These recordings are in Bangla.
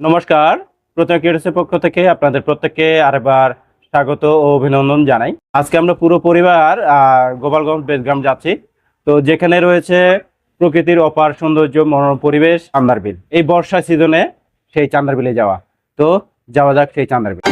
নমস্কার। প্রত্যেক ক্রিয়েটার্সের পক্ষ থেকে আপনাদের প্রত্যেককে আরেকবার স্বাগত ও অভিনন্দন জানাই। আজকে আমরা পুরো পরিবার গোপালগঞ্জ বেদগ্রাম যাচ্ছি। তো যেখানে রয়েছে প্রকৃতির অপার সৌন্দর্য, মনোরম পরিবেশ, চান্দারবিল। এই বর্ষা সিজনে সেই চান্দারবিলে যাওয়া। তো যাওয়া যাক সেই চান্দারবিল।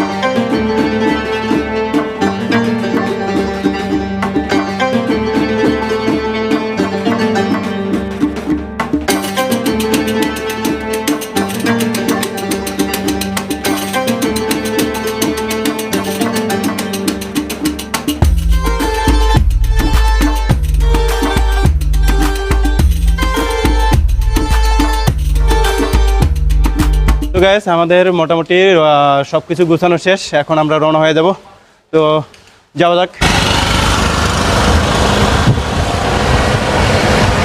গ্যাস আমাদের মোটামুটি সব কিছু গুছানো শেষ। এখন আমরা রওনা হয়ে যাব। তো যাওয়া যাক।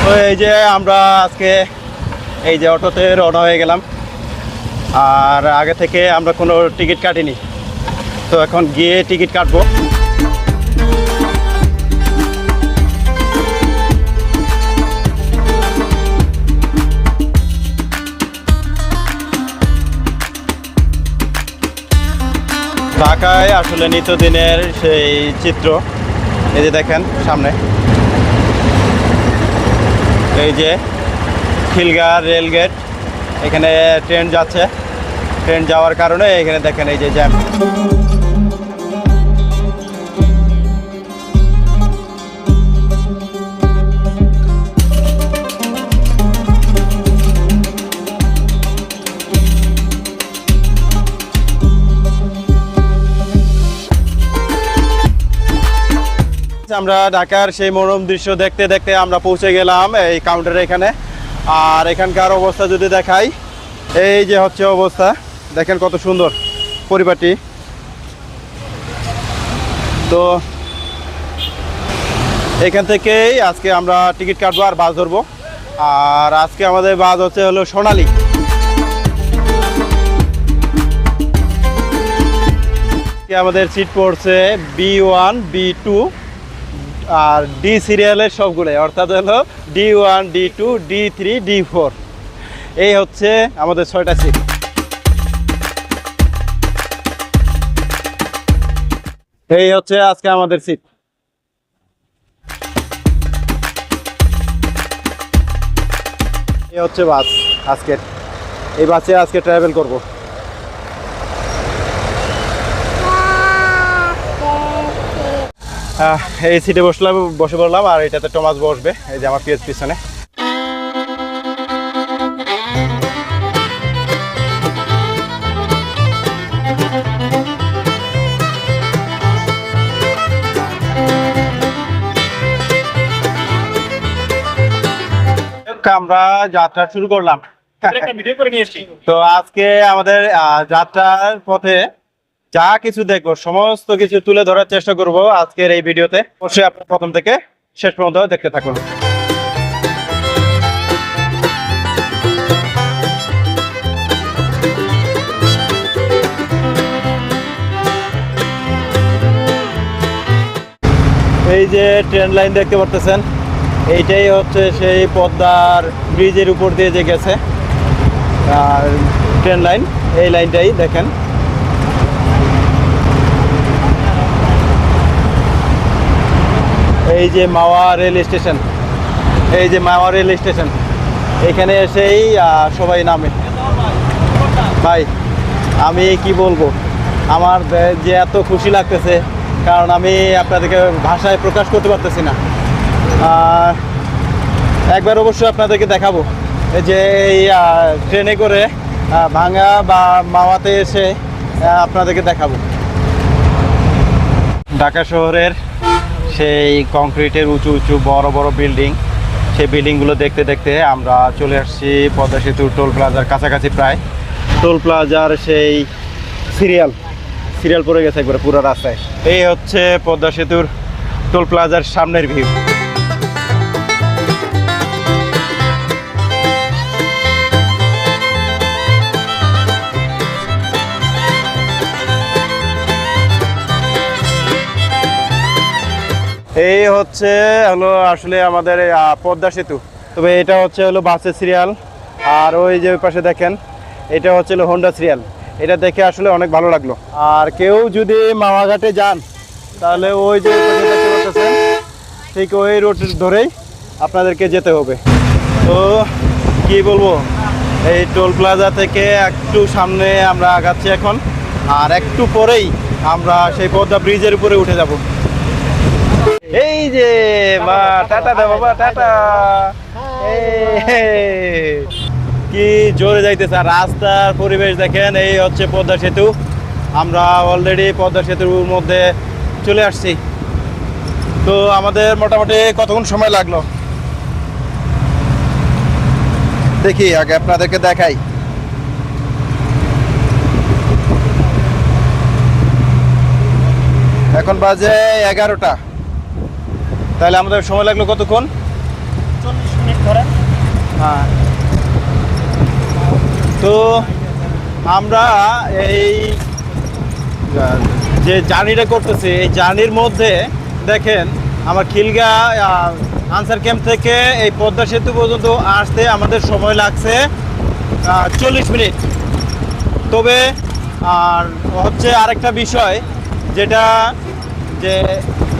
তো এই যে আমরা আজকে এই যে অটোতে রওনা হয়ে গেলাম। আর আগে থেকে আমরা কোনো টিকিট কাটিনি। তো এখন গিয়ে টিকিট কাটবো। ঢাকায় আসলে নিত্যদিনের সেই চিত্র। এই যে দেখেন, সামনে। এই যে খিলগাঁ রেলগেট এখানে ট্রেন যাচ্ছে। ট্রেন যাওয়ার কারণে এখানে দেখেন এই যে জ্যাম। আমরা ঢাকার সেই মনোরম দৃশ্য দেখতে দেখতে আমরা পৌঁছে গেলাম এই কাউন্টারে এখানে। আর এখানকার অবস্থা যদি দেখাই, এই যে হচ্ছে অবস্থা, দেখেন কত সুন্দর পরিবারটি তো এখান থেকেই আজকে আমরা টিকিট কাটবো আর বাস ধরবো। আর আজকে আমাদের বাস হচ্ছে হলো সোনালি। আমাদের সিট পড়ছে বি ওয়ান বি টু আর ডি সিরিয়ালের সবগুলোই, অর্থাৎ হলো D one D two D three D four এই হচ্ছে আমাদের ছয়টা সিট এই হচ্ছে আজকে আমাদের সিট এই হচ্ছে বাস আজকের। এই বাসে আজকে ট্রাভেল করব। এই সিটে বসলাম বসে পড়লাম আর এটাতে টমাস বসবে এই যে আমার পিএস পিছনে। আমরা যাত্রা শুরু করলাম। তো আজকে আমাদের আহ, যাত্রার পথে যা কিছু দেখব, সমস্ত কিছু তুলে ধরার চেষ্টা করব আজকের এই ভিডিওতে। অবশ্যই আপনার প্রথম থেকে শেষ পর্যন্ত দেখতে থাকুন। এই যে ট্রেন লাইন দেখতে পারতেছেন, এইটাই হচ্ছে সেই পদ্মার ব্রিজের উপর দিয়ে যে গেছে, আর ট্রেন লাইন এই লাইনটাই দেখেন। এই যে মাওয়া রেল স্টেশন। এই যে মাওয়া রেল স্টেশন। এখানে এসেই সবাই নামে। ভাই, আমি কি বলব? আমার যে এত খুশি লাগতেছে, কারণ আমি আপনাদেরকে ভাষায় প্রকাশ করতে পারতেছি না। একবার অবশ্যই আপনাদেরকে দেখাবো। যে এই ট্রেনে করে ভাঙা বা মাওয়াতে এসে আপনাদেরকে দেখাবো। ঢাকা শহরের সেই কংক্রিটের উঁচু উঁচু বড় বড় বিল্ডিং। সেই বিল্ডিংগুলো দেখতে দেখতে আমরা চলে আসছি পদ্মা সেতু টোল প্লাজার কাছাকাছি প্রায়। টোল প্লাজার সেই সিরিয়াল সিরিয়াল পড়ে গেছে একবার পুরো রাস্তায়। এই হচ্ছে পদ্মা সেতুর টোল প্লাজার সামনের ভিউ। এই হচ্ছে হলো আসলে আমাদের পদ্মা সেতু। তবে এটা হচ্ছে হলো বাসের সিরিয়াল আর ওই যে পাশে দেখেন, এটা হচ্ছে হলো হোন্ডা সিরিয়াল এটা দেখে আসলে অনেক ভালো লাগল। আর কেউ যদি মামাঘাটে যান, তাহলে ওই যে ঠিক ওই রোড ধরেই আপনাদেরকে যেতে হবে। তো কি বলব, এই টোল প্লাজা থেকে একটু সামনে আমরা আগাচ্ছি এখন। আর একটু পরেই আমরা সেই পদ্মা ব্রিজের উপরে উঠে যাব। এই যে, মা, টাটা দে বাবা, টাটা। কি জোরে যাইতেছে রাস্তার পরিবেশ দেখেন, এই হচ্ছে পদ্মা সেতু। আমরা অলরেডি পদ্মা সেতুর মধ্যে চলে আসছি। তো আমাদের মোটামুটি কতক্ষণ সময় লাগল? দেখি, আগে আপনাদেরকে দেখাই। এখন বাজে এগারোটা। তাহলে আমাদের সময় লাগল কতক্ষণ? চল্লিশ মিনিট ধরে হ্যাঁ। তো আমরা এই যে জার্নিটা করতেছি এই জার্নির মধ্যে দেখেন আমার খিলগা আনসার ক্যাম্প থেকে এই পদ্মা সেতু পর্যন্ত আসতে আমাদের সময় লাগছে চল্লিশ মিনিট। তবে আর হচ্ছে আরেকটা বিষয় যেটা যে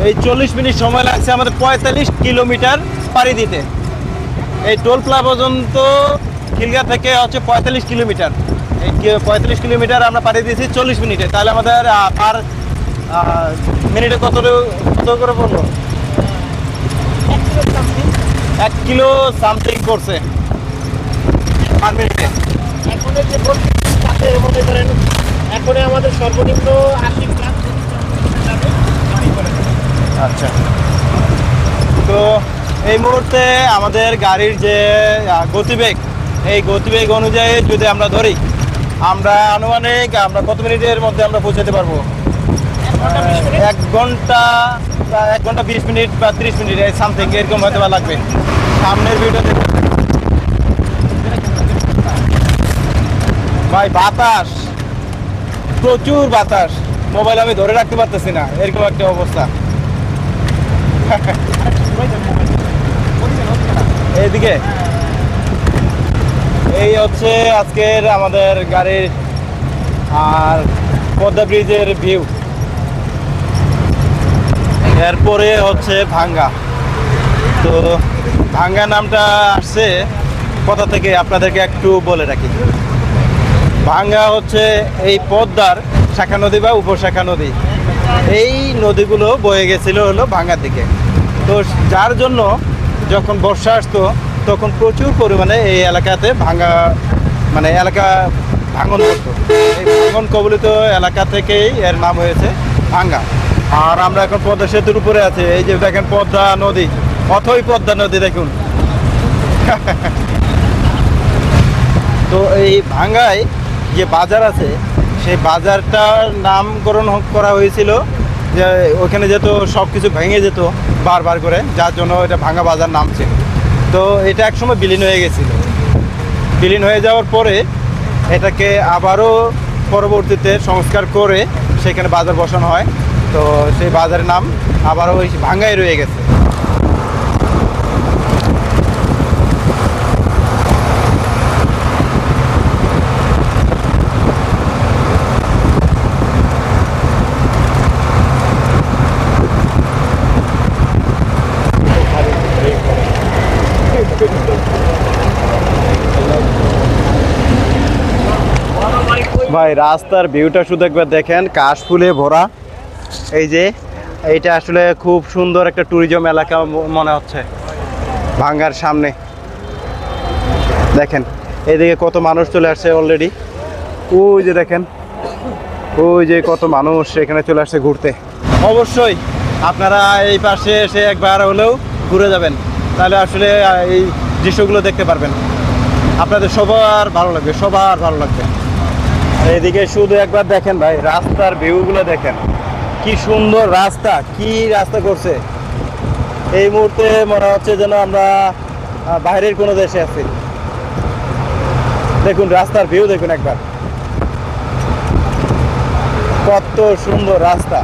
এই চল্লিশ মিনিট সময় লাগছে আমাদের পঁয়তাল্লিশ কিলোমিটার পাড়ি দিতে। এই টোল প্লা পর্যন্ত খিলগা থেকে হচ্ছে পঁয়তাল্লিশ কিলোমিটার। এই পঁয়তাল্লিশ কিলোমিটার আমরা পাড়ি দিয়েছি চল্লিশ মিনিটে। তাহলে আমাদের পার মিনিটে কত কত করে পড়ল? এক কিলো সামথিং করছে পার মিনিটে। এখন আমাদের সর্বনিম্ন আশি আচ্ছা। তো এই মুহূর্তে আমাদের গাড়ির যে গতিবেগ এই গতিবেগ অনুযায়ী যদি আমরা ধরি আমরা আনুমানিক আমরা কত মিনিটের মধ্যে আমরা পৌঁছাতে পারব? এক ঘণ্টা বা এক ঘণ্টা বিশ মিনিট বা ত্রিশ মিনিট এই সামথিং এরকম হয়তো বা লাগবে। সামনের ভিডিও দেখে ভাই বাতাস। প্রচুর বাতাস। মোবাইল আমি ধরে রাখতে পারতেছি না এরকম একটা অবস্থা। এইদিকে এই হচ্ছে আজকের আমাদের গাড়ির আর পদ্মা ব্রিজের ভিউ। এরপরে হচ্ছে ভাঙ্গা। তো ভাঙ্গা নামটা আসছে কোথা থেকে আপনাদেরকে একটু বলে রাখি। ভাঙ্গা হচ্ছে এই পদ্মার শাখা নদী বা উপশাখা নদী। এই নদীগুলো বয়ে গেছিল হলো ভাঙার দিকে। তো যার জন্য যখন বর্ষা আসতো, তখন প্রচুর পরিমাণে এই এলাকাতে ভাঙা মানে এলাকা ভাঙন করতো। এই ভাঙন কবলিত এলাকা থেকেই এর নাম হয়েছে ভাঙ্গা। আর আমরা এখন পদ্মা সেতুর উপরে আছি। এই যে দেখেন পদ্মা নদী, অথই পদ্মা নদী দেখুন। তো এই ভাঙ্গায় যে বাজার আছে সেই বাজারটার নামকরণ করা হয়েছিল যে ওখানে যেত সব কিছু ভেঙে যেত বারবার করে, যার জন্য এটা ভাঙ্গা বাজার নাম ছিল তো এটা একসময় বিলীন হয়ে গেছিল। বিলীন হয়ে যাওয়ার পরে এটাকে আবারও পরবর্তীতে সংস্কার করে সেখানে বাজার বসানো হয়। তো সেই বাজারের নাম আবারও ওই ভাঙ্গাই রয়ে গেছে। ভাই, রাস্তার ভিউটা শুধু একবার দেখেন কাশ ফুলে ভরা। এই যে, এইটা আসলে খুব সুন্দর একটা ট্যুরিজম এলাকা মনে হচ্ছে, ভাঙ্গার সামনে। দেখেন, এইদিকে কত মানুষ চলে আসছে অলরেডি ওই যে দেখেন, ওই যে কত মানুষ এখানে চলে আসছে ঘুরতে। অবশ্যই, আপনারা এই পাশে এসে একবার হলেও ঘুরে যাবেন। তাহলে আসলে এই দৃশ্যগুলো দেখতে পারবেন। আপনাদের সবার ভালো লাগবে, সবার ভালো লাগবে। এদিকে শুধু একবার দেখেন ভাই, রাস্তার ভিউগুলো দেখেন। কি সুন্দর রাস্তা, কি রাস্তা করছে। এই মুহূর্তে মনে হচ্ছে যেন আমরা বাইরের কোনো দেশে আছি। দেখুন, রাস্তার ভিউ দেখুন একবার। কত সুন্দর রাস্তা।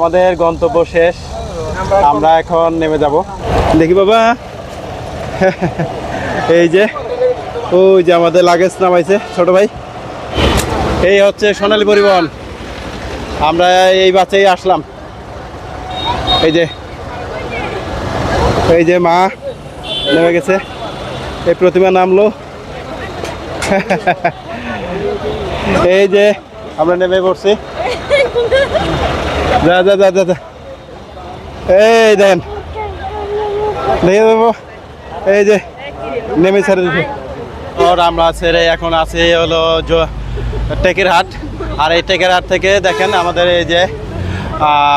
আমাদের গন্তব্য শেষ। আমরা এখন নেমে যাব। দেখি বাবা। এই যে, ওই যে আমাদের লাগেজ নামাইছে ছোট ভাই। এই হচ্ছে সোনালী পরিবহন। আমরা এই বাচ্চাই আসলাম। এই যে এই যে মা নেমে গেছে। এই প্রতিমা নামলো। এই যে, আমরা নেমে পড়ছি। যা যা যা যা। এই দেন। দেখে দেবো। এই যে নেমে ছেড়ে দিচ্ছে ওর আমরা ছেড়ে এখন আছে হলো জ- টেকের হাট। আর এই টেকের হাট থেকে দেখেন আমাদের এই যে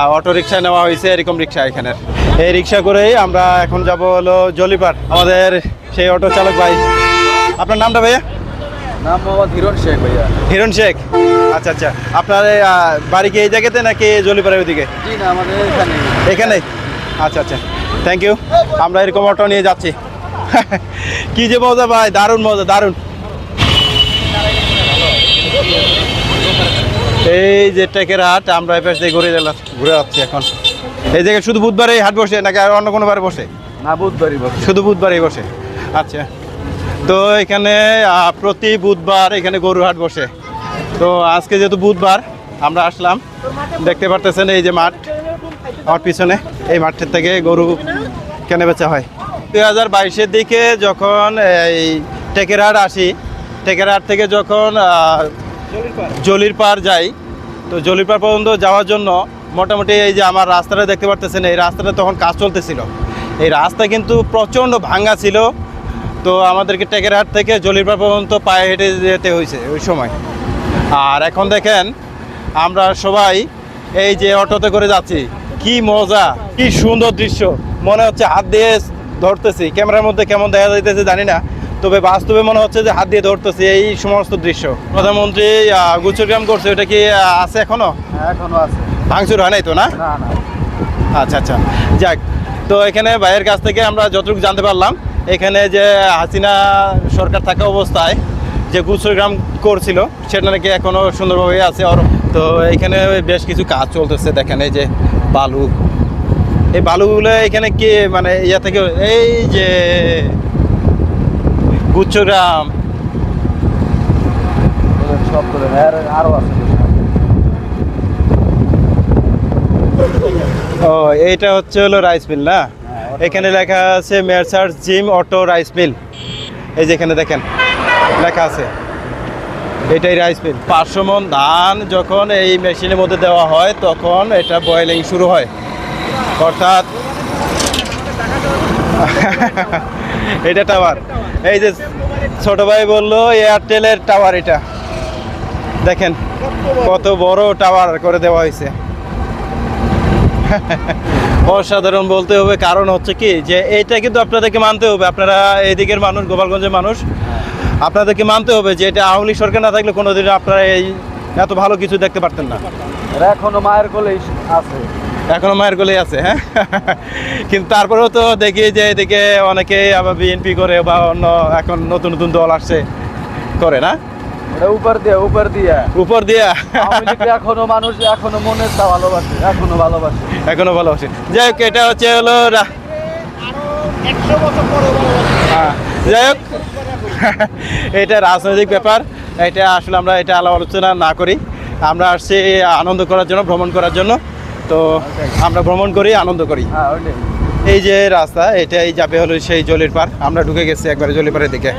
অটো রিক্সা নেওয়া হয়েছে এরকম রিক্সা এখানের। এই রিক্সা করেই আমরা এখন যাব হলো জলিপার আমাদের সেই অটো চালক ভাই। আপনার নামটা ভাইয়া? নাম মোহাম্মদ হিরণ শেখ ভাইয়া। হিরণ শেখ। আচ্ছা আচ্ছা। আপনার এই, বাড়ি কি এই জায়গাতে নাকি জলিপারের ওইদিকে? এখানে আচ্ছা আচ্ছা। থ্যাংক ইউ আমরা এরকম অটো নিয়ে যাচ্ছি। কি যে মজা ভাই দারুণ মজা দারুণ। এই যে টেকের হাট আমরা এই পাশ দিয়ে ঘুরে গেলাম ঘুরে যাচ্ছি এখন। এই জায়গায় শুধু বুধবারে হাট বসে নাকি আর অন্য কোনো বার বসে? না বুধবারই বসে। শুধু বুধবারই বসে। আচ্ছা। তো এখানে প্রতি বুধবার এখানে গরুর হাট বসে। তো আজকে যেহেতু বুধবার, আমরা আসলাম। দেখতে পারতেছেন এই যে মাঠ। আমার পিছনে এই মাঠের থেকে গরু কেনে বেচা হয়। দুই হাজার বাইশের দিকে যখন এই টেকের হাট আসি টেকের হাট থেকে যখন জলির পার যাই, তো জলির পার পর্যন্ত যাওয়ার জন্য মোটামুটি এই যে আমার রাস্তাটা দেখতে পারতেছেন, এই রাস্তাটা তখন কাজ চলতেছিল। এই রাস্তা কিন্তু প্রচণ্ড ভাঙ্গা ছিল। তো আমাদেরকে টেকেরহাট থেকে জলিরপাড় পর্যন্ত পায়ে হেঁটে যেতে হয়েছে ওই সময়। আর এখন দেখেন আমরা সবাই এই যে অটোতে করে যাচ্ছি। কি মজা কি সুন্দর দৃশ্য। মনে হচ্ছে হাত দিয়ে ধরতেছি। ক্যামেরার মধ্যে কেমন দেখা যাইতেছে জানি না তবে বাস্তবে মনে হচ্ছে যে হাত দিয়ে ধরতেছি এই সমস্ত দৃশ্য। প্রধানমন্ত্রী আহ, গুচুরগ্রাম করছে ওটা কি আছে এখনও? হ্যাঁ এখনও আছে। ভাঙচুর হয় নাই তো না? না না। আচ্ছা আচ্ছা। যাক তো এখানে ভাইয়ের কাছ থেকে আমরা যতটুকু জানতে পারলাম এখানে যে হাসিনা সরকার থাকা অবস্থায় যে গুছরগ্রাম করছিল সেটা নাকি এখনও সুন্দরভাবে আছে আর তো এখানে বেশ কিছু কাজ চলতেছে দেখেন এই যে বালু। এই বালুগুলো এখানে কি মানে ইয়া থেকে এই যে গুচ্ছগ্রাম সব করে আর আছে ও এইটা হচ্ছে হলো রাইস মিল না? এখানে লেখা আছে মেরসার জিম অটো রাইস মিল এই যেখানে দেখেন। লেখা আছে। এটাই রাইস মিল পাঁচশো মন ধান যখন এই মেশিনের মধ্যে দেওয়া হয়, তখন এটা বয়েলিং শুরু হয়। অর্থাৎ এটা টাওয়ার এই যে ছোট ভাই বলল এয়ারটেলের টাওয়ার এটা। দেখেন কত বড় টাওয়ার করে দেওয়া হয়েছে। অসাধারণ বলতে হবে। কারণ হচ্ছে কি, যে এইটা কিন্তু আপনাদেরকে মানতে হবে। আপনারা এদিকের মানুষ, গোপালগঞ্জের মানুষ আপনাদেরকে মানতে হবে যে এটা আওয়ামী লীগ সরকার না থাকলে কোনোদিন আপনারা এই এত ভালো কিছু দেখতে পারতেন না। এরা এখনও মায়ের কোলেই আছে। এখনও মায়ের গোলেই আছে হ্যাঁ? কিন্তু তারপরেও তো দেখি যে এদিকে অনেকে আবার বিএনপি করে বা অন্য এখন নতুন নতুন দল আসছে করে না? উপর দিয়ে উপর দিয়ে। উপর দিয়া? এখনও মানুষ এখনও মনে ভালোবাসে এখনও ভালোবাসে। এখনও ভালো আছে যাই হোক এটা হচ্ছে হলো হ্যাঁ, যাই হোক। এটা রাজনৈতিক ব্যাপার। এটা আসলে আমরা এটা আলাপ আলোচনা না করি। আমরা আসছি আনন্দ করার জন্য ভ্রমণ করার জন্য। তো আমরা ভ্রমণ করি আনন্দ করি। হ্যাঁ এই যে রাস্তা এটাই যাবে হলো সেই জলির পার আমরা ঢুকে গেছি একবারে জলিপাড়ের দিকে।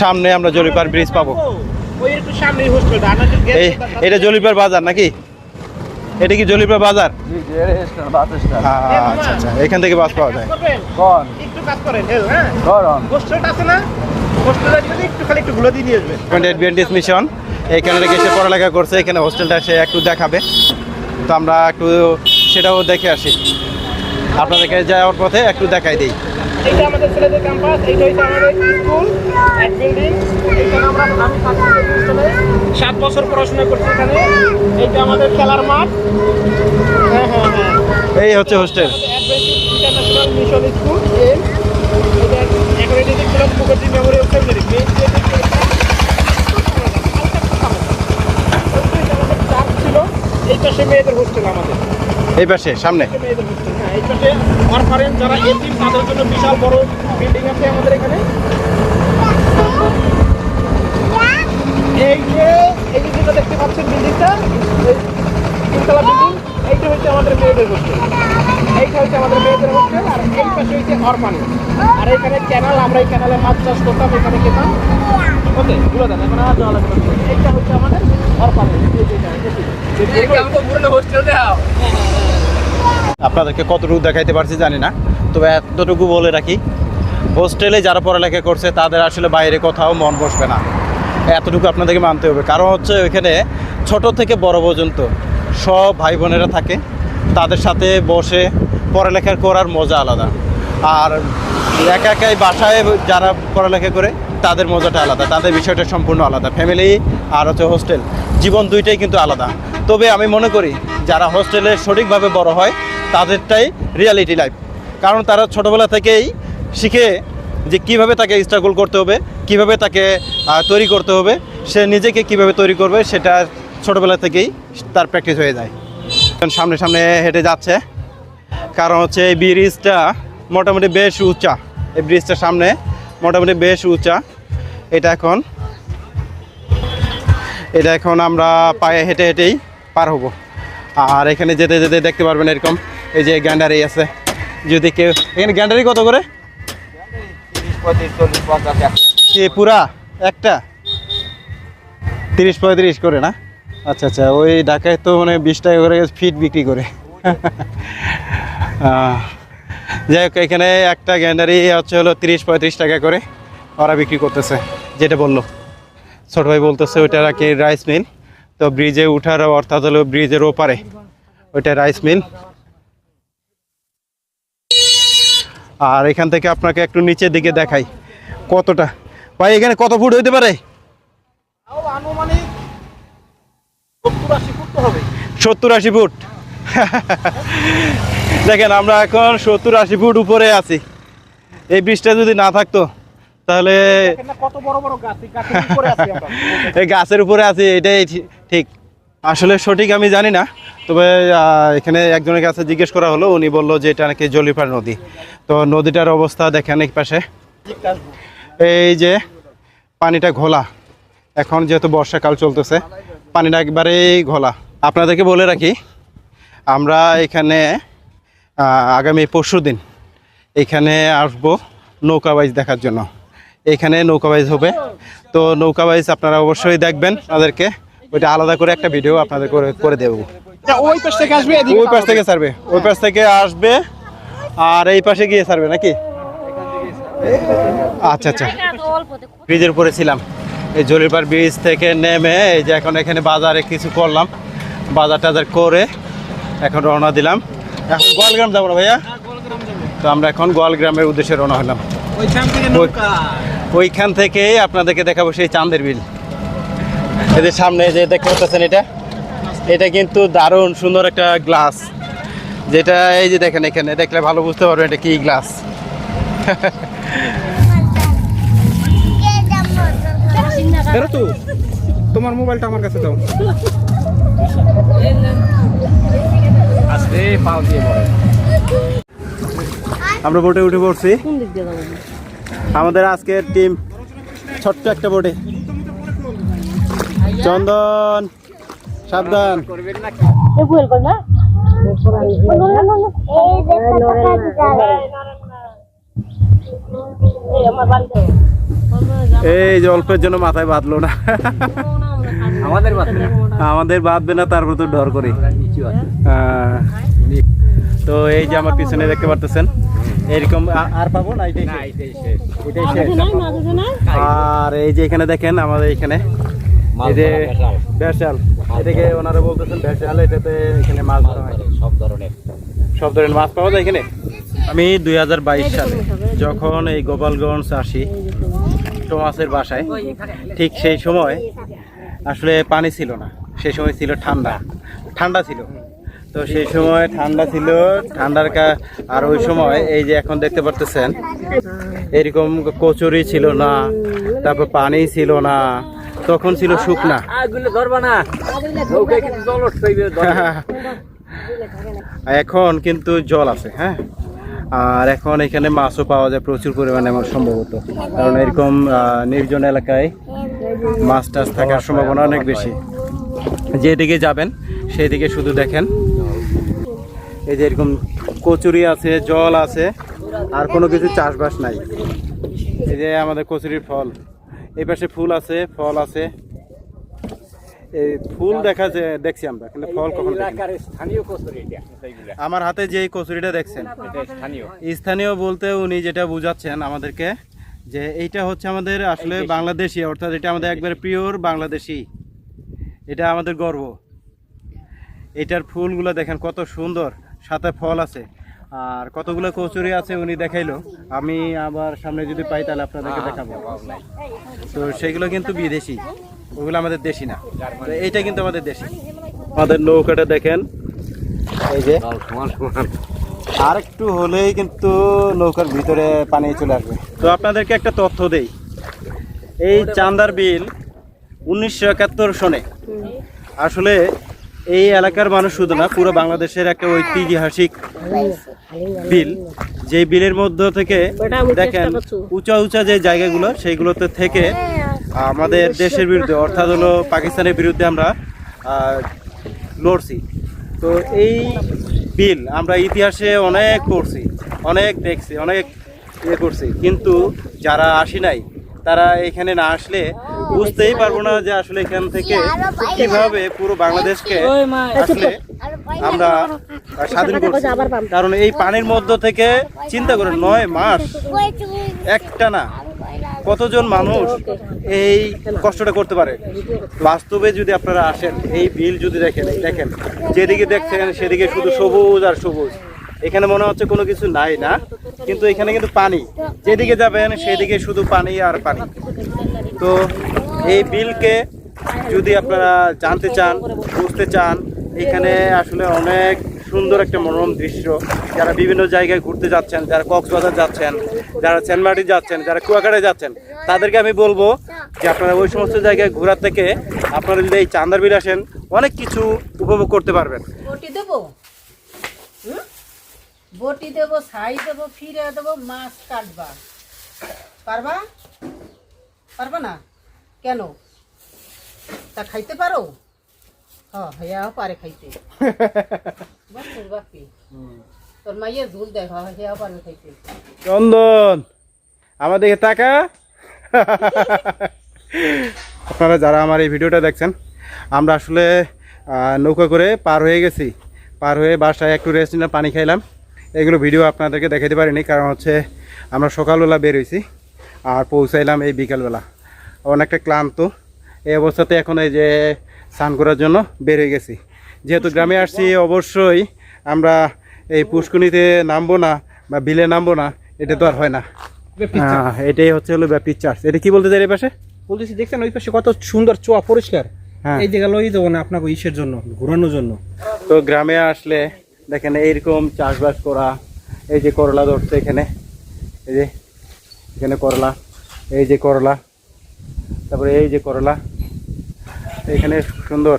সামনে আমরা জলিপার ব্রিজ পাবো। ওই একটু সামনে এই এটা জলিপার বাজার নাকি? এটা কি জলিপার বাজার? আহ, আচ্ছা আচ্ছা এখান থেকে বাস পাওয়া যায়। একটু খালি একটু গুলো দিয়ে নিয়ে আসবেন অ্যাডভেন্টেজ মিশন এখানে রেখে সে পড়ালেখা করছে এখানে হোস্টেলটা সে একটু দেখাবে। তো আমরা একটু সেটাও দেখে আসি। আপনাদেরকে যাওয়ার পথে একটু দেখাই দিই। এইটা আমাদের ছেলেদের ক্যাম্পাস এইটা হচ্ছে আমাদের স্কুল এক বিল্ডিং এইখানে আমরা আমি সাত বছর পড়াশোনা করছি এখানে। এইটা আমাদের খেলার মাঠ। হ্যাঁ হ্যাঁ হ্যাঁ। এই হচ্ছে hostel. International mission school M এটা academic club Mukherjee memorial seminary main যে ছিল এই পাশে, সামনে। যারা তাদের জন্য বিশাল বড় বিল্ডিং আছে আমাদের এখানে এই যে এই দেখতে পাচ্ছেন এইটা হচ্ছে আমাদের মেয়েদের এইটা হচ্ছে আমাদের মেয়েদের আর এই পাশে হচ্ছে আর এখানে ক্যানাল আমরা এই ক্যানালে মাছ চাষ করতাম, এখানে খেতাম। ওকে দেন, এখন আর লাগবে এইটা হচ্ছে আমাদের অরফানি। আপনাদেরকে কতটুকু দেখাইতে পারছি জানি না, তবে এতটুকু বলে রাখি, হোস্টেলে যারা পড়ালেখা করছে, তাদের আসলে বাইরে কোথাও মন বসবে না। এতটুকু আপনাদেরকে মানতে হবে। কারণ হচ্ছে ওইখানে ছোট থেকে বড় পর্যন্ত সব ভাই বোনেরা থাকে, তাদের সাথে বসে পড়ালেখা করার মজা আলাদা। আর একা একাই বাসায় যারা পড়ালেখা করে, তাদের মজাটা আলাদা, তাদের বিষয়টা সম্পূর্ণ আলাদা। ফ্যামিলি আর হচ্ছে হোস্টেল জীবন দুইটাই কিন্তু আলাদা। তবে আমি মনে করি যারা হোস্টেলে সঠিকভাবে বড় হয়, তাদেরটাই রিয়ালিটি লাইফ কারণ তারা ছোটোবেলা থেকেই শিখে যে কীভাবে তাকে স্ট্রাগল করতে হবে, কীভাবে তাকে তৈরি করতে হবে, সে নিজেকে কীভাবে তৈরি করবে সেটা ছোটোবেলা থেকেই তার প্র্যাকটিস হয়ে যায়। সামনে সামনে হেঁটে যাচ্ছে, কারণ হচ্ছে এই ব্রিজটা মোটামুটি বেশ উঁচা। এই ব্রিজটার সামনে মোটামুটি বেশ উঁচা। এটা এখন এটা এখন আমরা পায়ে হেঁটে হেঁটেই পার হব। আর এখানে যেতে যেতে দেখতে পারবেন এরকম, এই যে গ্যান্ডারি আছে। যদি কেউ এখানে গ্যান্ডারি কত করে? পুরা? একটা? তিরিশ পঁয়ত্রিশ করে না? আচ্ছা আচ্ছা ওই ঢাকায় তো মানে বিশ টাকা করে ফিট বিক্রি করে। যাই হোক, এখানে একটা গ্যান্ডারি হচ্ছে হলো তিরিশ পঁয়ত্রিশ টাকা করে ওরা বিক্রি করতেছে, যেটা বলল। ছোট ভাই বলতেছে ওইটা নাকি রাইস মিল তো ব্রিজে উঠার অর্থাৎ হলো ব্রিজের ওপারে। ওইটা রাইস মিল আর এখান থেকে আপনাকে একটু নিচের দিকে দেখাই কতটা। ভাই এখানে কত ফুট হইতে পারে? সত্তর আশি ফুট দেখেন আমরা এখন সত্তর আশি ফুট উপরে আছি। এই ব্রিজটা যদি না থাকতো তাহলে কত বড় বড় গাছ এই গাছের উপরে আছি আমরা। এই গাছের উপরে আছি এটাই ঠিক আসলে সঠিক আমি জানি না তবে এখানে একজনের কাছে জিজ্ঞেস করা হলো উনি বলল যে এটা নাকি জলিপার নদী। তো নদীটার অবস্থা দেখেন এক পাশে। এই যে পানিটা ঘোলা এখন যেহেতু বর্ষাকাল চলতেছে পানিটা একবারেই ঘোলা। আপনাদেরকে বলে রাখি আমরা এখানে আগামী পরশু দিন এখানে আসব নৌকা বাইজ দেখার জন্য। এখানে নৌকা বাইজ হবে। তো নৌকা বাইজ আপনারা অবশ্যই দেখবেন তাদেরকে ওইটা আলাদা করে একটা ভিডিও আপনাদের করে করে দেবো। এটা ওই পাশ থেকে আসবে ওই পাশ থেকে ছাড়বে। ওই পাশ থেকে আসবে। আর এই পাশে গিয়ে ছাড়বে নাকি? আচ্ছা আচ্ছা। ব্রিজের উপরে ছিলাম। এই জলিপার ব্রিজ থেকে নেমে এই যে এখন এখানে বাজারে কিছু করলাম। বাজার টাজার করে এখন রওনা দিলাম। এখন গোয়ালগ্রাম যাব না ভাইয়া? তো আমরা এখন গোয়ালগ্রামের উদ্দেশ্যে রওনা হলাম। ওইখান থেকে আপনাদেরকে দেখাবো সেই চাঁদের বিল। এই যে সামনে যে দেখতে পাচ্ছেন এটা এটা কিন্তু দারুণ সুন্দর একটা গ্লাস। যেটা এই যে দেখেন এখানে দেখলে ভালো বুঝতে পারবেন এটা কি গ্লাস। তো তোমার মোবাইলটা আমার কাছে দাও। আমরা বোটে উঠে পড়ছি। আমাদের আজকের টিম ছোট্ট একটা বোটে। চন্দন সাবধান। এই যে অল্পের জন্য মাথায় বাঁধলো না। আমাদের আমাদের বাঁধবে না তারপর তো ডর করি। হ্যাঁ। তো এই যে আমার পিছনে দেখতে পারতেছেন এরকম আর পাবো না? এটাই শেষ। এটাই শেষ। আর এই যে এখানে দেখেন আমাদের এখানে এই যে বেশাল এটাকে ওনারা বলতেছেন বেশাল এটাতে এখানে মাছ ধরা হয়। সব ধরনের। সব ধরনের মাছ পাওয়া যায় এখানে? আমি দুই হাজার বাইশ সালে যখন এই গোপালগঞ্জ আসি টোমাসের বাসায় ঠিক সেই সময় আসলে পানি ছিল না সেই সময় ছিল ঠান্ডা। ঠান্ডা ছিল। তো সেই সময় ঠান্ডা ছিল, ঠান্ডার কা, আর ওই সময় এই যে এখন দেখতে পারতেছেন, এরকম কচুরি ছিল না, তারপর পানি ছিল না, তখন ছিল শুকনা। এখন কিন্তু জল আছে হ্যাঁ? আর এখন এখানে মাছও পাওয়া যায় প্রচুর পরিমাণে আমার সম্ভবত। কারণ এরকম নির্জন এলাকায় মাছ টাছ থাকার সম্ভাবনা অনেক বেশি। যেদিকে যাবেন সেই দিকে শুধু দেখেন। এই যে এরকম কচুরি আছে জল আছে আর কোনো কিছু চাষবাস নাই। এই যে আমাদের কচুরির ফল। এই পাশে ফুল আছে ফল আছে। এই ফুল দেখা যে দেখছি আমরা কিন্তু ফল কখন আমার হাতে যে এই কচুরিটা দেখছেন। স্থানীয়। স্থানীয় বলতে উনি যেটা বুঝাচ্ছেন আমাদেরকে যে এইটা হচ্ছে আমাদের আসলে বাংলাদেশি অর্থাৎ এটা আমাদের একবারে পিওর বাংলাদেশি। এটা আমাদের গর্ব। এটার ফুলগুলো দেখেন কত সুন্দর। সাথে ফল আছে। আর কতগুলো কচুরি আছে উনি দেখাইলো। আমি আবার সামনে যদি পাই তাহলে আপনাদেরকে দেখাবো। তো সেগুলো কিন্তু বিদেশি। ওগুলো আমাদের দেশি না। তো এইটা কিন্তু আমাদের দেশি। আমাদের নৌকাটা দেখেন। এই যে। আর একটু হলেই কিন্তু নৌকার ভিতরে পানি চলে আসবে। তো আপনাদেরকে একটা তথ্য দেই। এই চান্দার বিল উনিশশো একাত্তর সনে। আসলে এই এলাকার মানুষ শুধু না পুরো বাংলাদেশের একটা ঐতিহাসিক বিল। যে বিলের মধ্য থেকে দেখেন উঁচা উঁচা যে জায়গাগুলো সেইগুলোতে থেকে আমাদের দেশের বিরুদ্ধে অর্থাৎ হলো পাকিস্তানের বিরুদ্ধে আমরা লড়ছি। তো এই বিল আমরা ইতিহাসে অনেক পড়ছি অনেক দেখছি অনেক ইয়ে করছি। কিন্তু যারা আসি নাই তারা এখানে না আসলে বুঝতেই পারব না যে আসলে এখান থেকে কীভাবে পুরো বাংলাদেশকে আসলে আমরা স্বাধীন করছি। কারণ এই পানির মধ্য থেকে চিন্তা করে নয় মাস একটা না কতজন মানুষ এই কষ্টটা করতে পারে? বাস্তবে যদি আপনারা আসেন, এই বিল যদি দেখেন দেখেন, যেদিকে দেখছেন সেদিকে শুধু সবুজ আর সবুজ। এখানে মনে হচ্ছে কোনো কিছু নাই না, কিন্তু এখানে কিন্তু পানি। যেদিকে যাবেন সেদিকে শুধু পানি আর পানি। তো এই বিলকে যদি আপনারা জানতে চান, বুঝতে চান, এখানে আসলে অনেক সুন্দর একটা মনোরম দৃশ্য। যারা বিভিন্ন জায়গায় ঘুরতে যাচ্ছেন, যারা কক্সবাজার যাচ্ছেন, যারা সেনমাটি যাচ্ছেন, যারা কুয়াকাটায় যাচ্ছেন, তাদেরকে আমি বলব যে আপনারা ওই সমস্ত জায়গায় ঘোরার থেকে আপনারা যদি এই চান্দার বিল আসেন, অনেক কিছু উপভোগ করতে পারবেন। পারবা? পারবা না? কেন? তা খাইতে পারো? হ্যাঁ পারে খাইতে। বাপি তোর মাইয়ে ঝুল দেয় হ্যাঁ পারবে খাইতে। চন্দন আমার দিকে তাকা। আপনারা যারা আমার এই ভিডিওটা দেখছেন আমরা আসলে নৌকা করে পার হয়ে গেছি। পার হয়ে বাসায় একটু রেস্ট নিলাম পানি খাইলাম। এগুলো ভিডিও আপনাদেরকে দেখাতে পারিনি কারণ হচ্ছে আমরা সকালবেলা বের হয়েছি আর পৌঁছাইলাম এই বিকালবেলা। অনেকটা ক্লান্ত। এই অবস্থাতে এখন এই যে স্নান করার জন্য বের হয়ে গেছি। যেহেতু গ্রামে আসছি অবশ্যই আমরা এই পুষ্কনিতে নামবো না বা বিলে নামবো না এটা তো আর হয় না। হ্যাঁ, এটাই হচ্ছে হলো ব্যাপটিক চার্চ এটা কি বলতে চাই এই পাশে? বলতেছি দেখছেন ওই পাশে কত সুন্দর চোয়া পরিষ্কার? হ্যাঁ। এই জায়গা লই দেবো না আপনাকে ইসের জন্য ঘোরানোর জন্য। তো গ্রামে আসলে দেখেন এইরকম চাষবাস করা এই যে করলা ধরছে এখানে এই যে এখানে করলা এই যে করলা। তারপরে এই যে করলা এখানে সুন্দর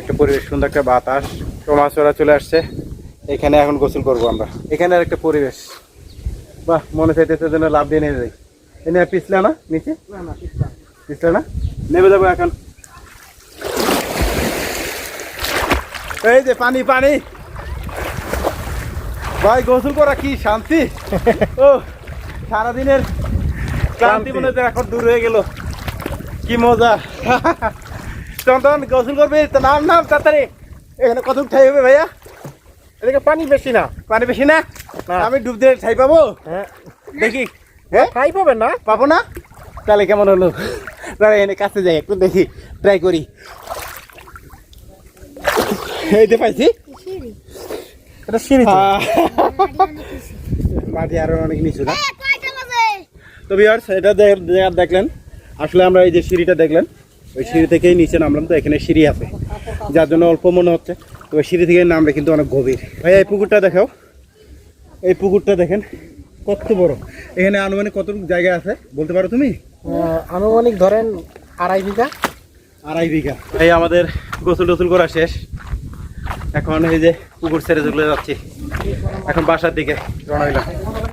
একটা পরিবেশ সুন্দর একটা বাতাস মাছরা চলে আসছে। এখানে এখন গোসল করব আমরা। এখানে আর একটা পরিবেশ। বাহ মনে চাইতেছে যেন লাভ দিয়ে নিয়ে যাই। এনে পিছলে না নিচে? পিছলে। না? নেমে যাব এখন। এই যে পানি পানি। ভাই গোসল করা কি শান্তি? ও সারাদিনের ক্লান্তি। মনে হচ্ছে এখন দূর হয়ে গেল। কি মজা? চন্দন গোসল করবি? তো নাম নাম তাড়াতাড়ি। এখানে কত ঠাই হবে ভাইয়া? এদিকে পানি বেশি না। পানি বেশি না? আমি ডুব দিয়ে ঠাই পাবো? হ্যাঁ। দেখি। হ্যাঁ? খাই পাবেন না? পাবো না? তাহলে কেমন হলো? তাহলে এনে কাছে যাই একটু দেখি। ট্রাই করি। এই যে পাইছি। এটা সিঁড়ি মাটি আরও অনেক নিচু না? তো ভিউয়ার্স এটা দেখলেন। আসলে আমরা এই যে সিঁড়িটা দেখলেন ওই সিঁড়ি থেকেই নিচে নামলাম তো এখানে সিঁড়ি আছে। যার জন্য অল্প মনে হচ্ছে তো ওই সিঁড়ি থেকে নামলে কিন্তু অনেক গভীর। ভাই এই পুকুরটা দেখাও। এই পুকুরটা দেখেন কত বড়। এখানে আনুমানিক কতটুকু জায়গা আছে বলতে পারো তুমি? আনুমানিক ধরেন আড়াই বিঘা। আড়াই বিঘা। এই আমাদের গোসল টোসল করা শেষ। এখন এই যে পুকুর ছেড়ে চলে যাচ্ছি। এখন বাসার দিকে রওনা হইলাম